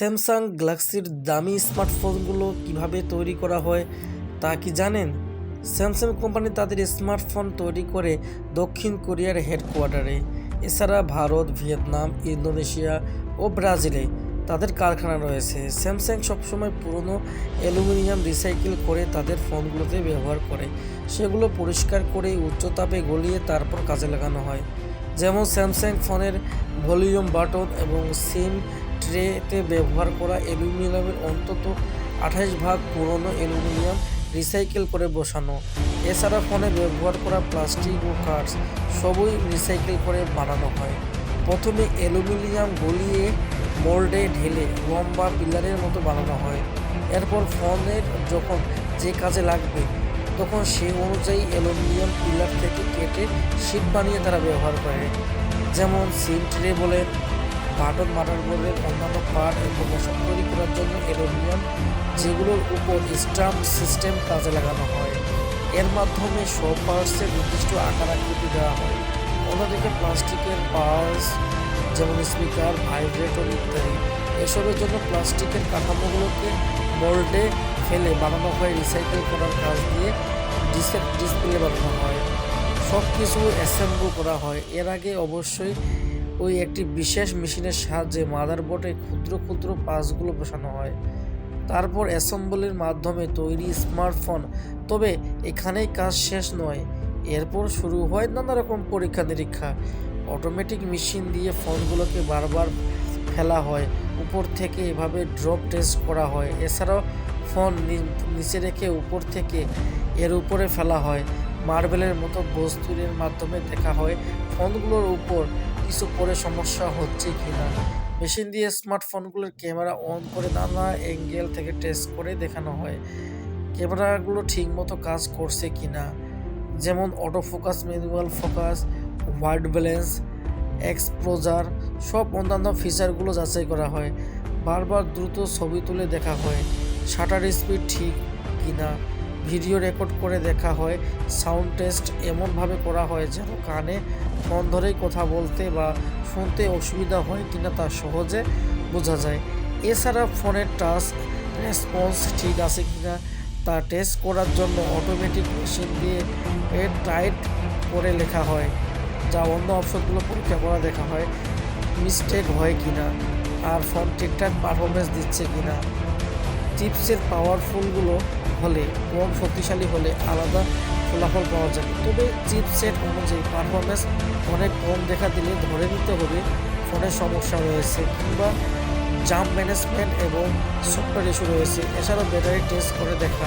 Samsung গ্যালাক্সির দামি স্মার্টফোনগুলো কীভাবে তৈরি করা হয় তা কি জানেন? স্যামসাং কোম্পানি তাদের স্মার্টফোন তৈরি করে দক্ষিণ কোরিয়ার হেডকোয়ার্টারে। এছাড়া ভারত, ভিয়েতনাম, ইন্দোনেশিয়া ও ব্রাজিলে তাদের কারখানা রয়েছে। স্যামসাং সবসময় পুরনো অ্যালুমিনিয়াম রিসাইকেল করে তাদের ফোনগুলোতে ব্যবহার করে। সেগুলো পরিষ্কার করে উচ্চতাপে গলিয়ে তারপর কাজে লাগানো হয়। যেমন স্যামসাং ফোনের ভলিউম বাটন এবং সিম ট্রেতে ব্যবহার করা অ্যালুমিনিয়ামের অন্তত আঠাশ ভাগ পুরনো অ্যালুমিনিয়াম রিসাইকেল করে বসানো। এছাড়া ফোনে ব্যবহার করা প্লাস্টিক ও কাঠ সবই রিসাইকেল করে বানানো হয়। প্রথমে অ্যালুমিনিয়াম গলিয়ে মোল্ডে ঢেলে লম্বা পিলারের মতো বানানো হয়। এরপর ফোনের যখন যে কাজে লাগবে তখন সেই অনুযায়ী অ্যালুমিনিয়াম পিলার থেকে কেটে শীট বানিয়ে তারা ব্যবহার করে। যেমন সিম ট্রে বলেন, বাটন মাটার বলেন, অন্যান্য পার্ট এবং এসব তৈরি করার জন্য অ্যালুমিনিয়াম যেগুলোর উপর স্টাম্প সিস্টেম কাজে লাগানো হয়। এর মাধ্যমে সব পার্টসের নির্দিষ্ট আকার আকৃতি দেওয়া হয়। অন্যদিকে প্লাস্টিকের পার্টস, যেমন স্পিকার, ভাইব্রেটর ইত্যাদি। এসবের জন্য প্লাস্টিকের কাঠামোগুলোকে মোল্ডে ফেলে বানানো হয় রিসাইকেল করার কাজ দিয়ে ডিসপ্লে বানানো হয়। সব কিছু অ্যাসেম্বল করা হয়। এর আগে অবশ্যই ওই একটি বিশেষ মেশিনের সাহায্যে মাদারবোর্ডে ক্ষুদ্র ক্ষুদ্র পাসগুলো বসানো হয়। তারপর অ্যাসেম্বলির মাধ্যমে তৈরি স্মার্টফোন তবে এখানেই কাজ শেষ নয়। এরপর শুরু হয় নানা রকম পরীক্ষা নিরীক্ষা। অটোমেটিক মেশিন দিয়ে ফোনগুলোকে বারবার ফেলা হয়। উপর থেকে এভাবে ড্রপ টেস্ট করা হয়। এছাড়াও ফোন নিচে রেখে উপর থেকে এর উপরে ফেলা হয়। মার্বেলের মতো বস্তুরের মাধ্যমে দেখা হয়, ফোনগুলোর উপর কিছু পরে সমস্যা হচ্ছে কি না মেশিন দিয়ে স্মার্টফোনগুলোর ক্যামেরা অন করে নানা অ্যাঙ্গেল থেকে টেস্ট করে দেখানো হয়, ক্যামেরাগুলো ঠিকমতো কাজ করছে কি না যেমন auto focus manual focus white balance exposure সব অন্যান্য ফিচারগুলো যাচাই করা হয়। বারবার দ্রুত ছবি তুলে দেখা হয়। শাটার স্পিড ঠিক কিনা? ভিডিও রেকর্ড করে দেখা হয়, সাউন্ড টেস্ট এমনভাবে করা হয় যেন কানে ফোন ধরেই কথা বলতে বা শুনতে অসুবিধা হয় কিনা তা সহজে বোঝা যায়। এছাড়া ফোনের টাচ রেসপন্স ঠিক আছে কিনা তা টেস্ট করার জন্য অটোমেটিক মেশিন দিয়ে টাইট করে লেখা হয়, যা অন্য অপশনগুলো পরীক্ষা করা দেখা হয়, মিস্টেক হয় কিনা, আর ফোন ঠিকঠাক পারফরমেন্স দিচ্ছে কিনা। চিপসের পাওয়ারফুলগুলো হলে কম শক্তিশালী হলে আলাদা ফলাফল পাওয়া যাবে। তবে চিপসেট অনুযায়ী পারফরমেন্স অনেক কম দেখা দিলে ধরে নিতে হবে ফোনের সমস্যা রয়েছে কিংবা জাম্প ম্যানেজমেন্ট এবং সফটওয়্যার ইস্যু রয়েছে। এছাড়াও ব্যাটারি টেস্ট করে দেখা